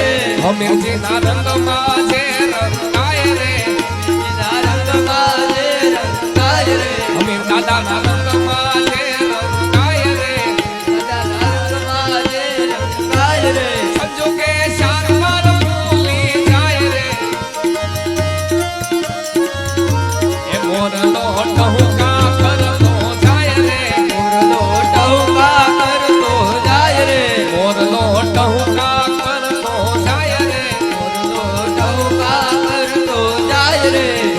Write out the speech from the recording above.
રે હમીરજી નારંગ માજે રંગાય રે. નારંગ માજે રંગાય રે. હમીર દાદા નારંગ માજે señores.